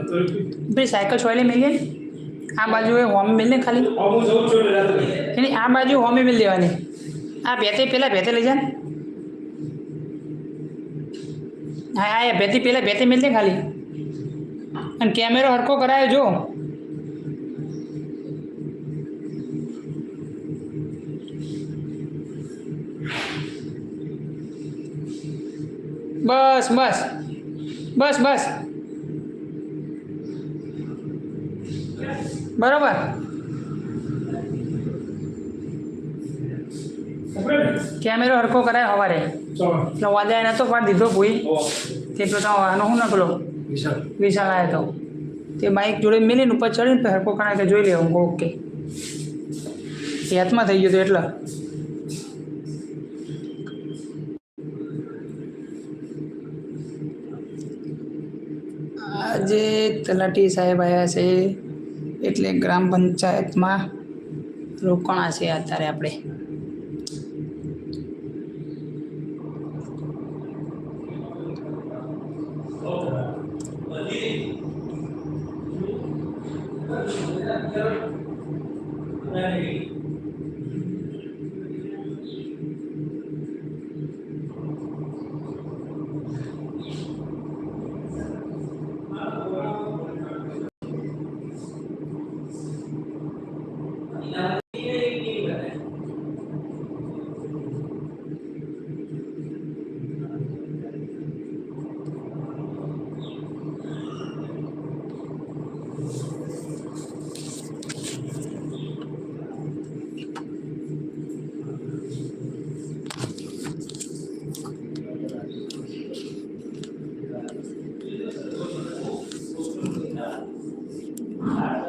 ભાઈ સાયકલ છોડે મિલે આ બાજુ એ હોમ મિલ ને ખાલી હું જઉં છું એટલે રાત્રે એની આ બાજુ હોમે મિલ દેવાની આ ભેતે પેલા ભેતે લઈ જા ને. હા આ એ ભેતી પેલા ભેતે મિલ દે ખાલી અને કેમેરો હરખો કરાયો જો બસ બસ બસ બસ બરોબર. કેમેરો હરખો કરાય સવારે એટલે એટલે એને તો પાડી દીધો ભૂઈ. તે પેલો આનો હું નકલો? વિશાલ. વિશાલ આવ્યો તો. તે બાઇક જોડે મેલીને ઉપર ચડીને હરખો કરાય કે જોઈ લેવું ઓકે. હાથમાં થઈ ગયું હતું એટલે. આજે તલાટી સાહેબ આવ્યા છે. એટલે ગ્રામ પંચાયતમાં રોકાણા છે અત્યારે આપણે. All right.